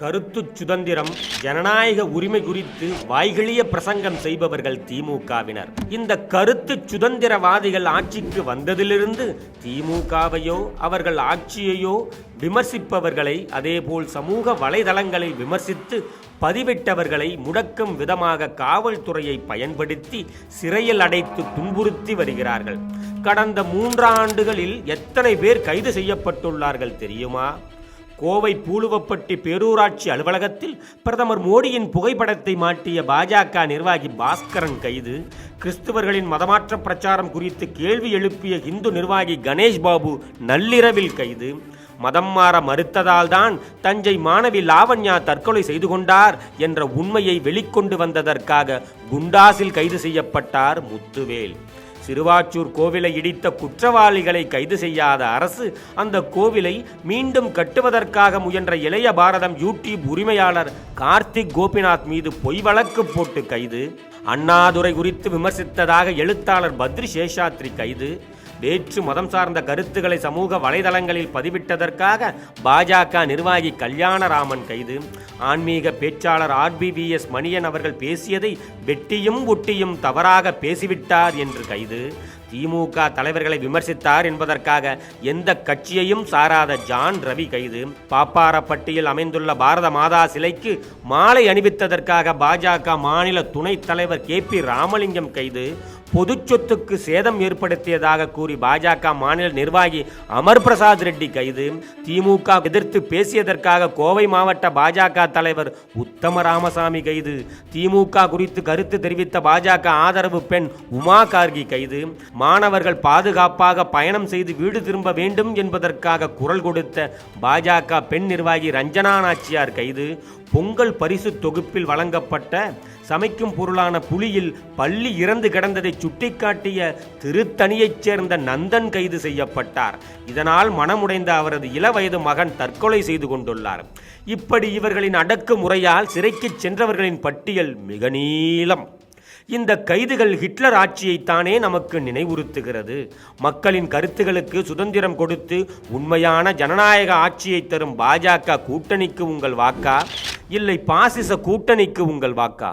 கருத்து சுதந்திரம் ஜனநாயக உரிமை குறித்து வாய்களிய பிரசங்கம் செய்பவர்கள் திமுகவினர். இந்த கருத்து சுதந்திரவாதிகள் ஆட்சிக்கு வந்ததிலிருந்து திமுகவையோ அவர்கள் ஆட்சியையோ விமர்சிப்பவர்களை அதேபோல் சமூக வலைதளங்களை விமர்சித்து பதிவிட்டவர்களை முடக்கும் விதமாக காவல்துறையை பயன்படுத்தி சிறையில் அடைத்து துன்புறுத்தி வருகிறார்கள். கடந்த மூன்றாண்டுகளில் எத்தனை பேர் கைது செய்யப்பட்டுள்ளார்கள் தெரியுமா? கோவை பூலுவப்பட்டி பேரூராட்சி அலுவலகத்தில் பிரதமர் மோடியின் புகைப்படத்தை மாட்டிய பாஜக நிர்வாகி பாஸ்கரன் கைது. கிறிஸ்துவர்களின் மதமாற்ற பிரச்சாரம் குறித்து கேள்வி எழுப்பிய இந்து நிர்வாகி கணேஷ் பாபு நள்ளிரவில் கைது. மதம் மாற மறுத்ததால் தான் தஞ்சை மாணவி லாவண்யா தற்கொலை செய்து கொண்டார் என்ற உண்மையை வெளிக்கொண்டு வந்ததற்காக குண்டாசில் கைது செய்யப்பட்டார் முத்துவேல். சிறுவாச்சூர் கோவிலை இடித்த குற்றவாளிகளை கைது செய்யாத அரசு அந்த கோவிலை மீண்டும் கட்டுவதற்காக முயன்ற இளைய பாரதம் யூடியூப் உரிமையாளர் கார்த்திக் கோபிநாத் மீது பொய் வழக்கு போட்டு கைது. அண்ணாதுரை குறித்து விமர்சித்ததாக எழுத்தாளர் பத்ரி சேஷாத்ரி கைது. வேற்று மதம் சார்ந்த கருத்துக்களை சமூக வலைதளங்களில் பதிவிட்டதற்காக பாஜக நிர்வாகி கல்யாணராமன் கைது. ஆன்மீக பேச்சாளர் ஆர்பிவிஎஸ் மணியன் அவர்கள் பேசியதை வெட்டியும் ஒட்டியும் தவறாக பேசிவிட்டார் என்று கைது. திமுக தலைவர்களை விமர்சித்தார் என்பதற்காக எந்த கட்சியையும் சாராத ஜான் ரவி கைது. பாப்பாரப்பட்டியில் அமைந்துள்ள பாரத மாதா சிலைக்கு மாலை அணிவித்ததற்காக பாஜக மாநில துணைத் தலைவர் கே பி ராமலிங்கம் கைது. பொது சொத்துக்கு சேதம் ஏற்படுத்தியதாக கூறி பாஜக மாநில நிர்வாகி அமர் பிரசாத் ரெட்டி கைது. திமுக எதிர்த்து பேசியதற்காக கோவை மாவட்ட பாஜக தலைவர் உத்தம ராமசாமி கைது. திமுக குறித்து கருத்து தெரிவித்த பாஜக ஆதரவு பெண் உமா கார்கி கைது. மாணவர்கள் பாதுகாப்பாக பயணம் செய்து வீடு திரும்ப வேண்டும் என்பதற்காக குரல் கொடுத்த பாஜக பெண் நிர்வாகி ரஞ்சனா நாச்சியார் கைது. பொங்கல் பரிசு தொகுப்பில் வழங்கப்பட்ட சமைக்கும் பொருளான புலியில் பள்ளி இறந்து கிடந்ததை சுட்டிக்காட்டிய திருத்தணியைச் சேர்ந்த நந்தன் கைது செய்யப்பட்டார். இதனால் மனமுடைந்த அவரது இளவயது மகன் தற்கொலை செய்து கொண்டுள்ளார். இப்படி இவர்களின் அடக்கு முறையால் சிறைக்கு சென்றவர்களின் பட்டியல் மிக நீளம். இந்த கைதுகள் ஹிட்லர் ஆட்சியைத்தானே நமக்கு நினைவுறுத்துகிறது. மக்களின் கருத்துகளுக்கு சுதந்திரம் கொடுத்து உண்மையான ஜனநாயக ஆட்சியை தரும் பாஜக கூட்டணிக்கு உங்கள் வாக்கா? இல்லை பாசிச கூட்டணிக்கு உங்கள் வாக்கா?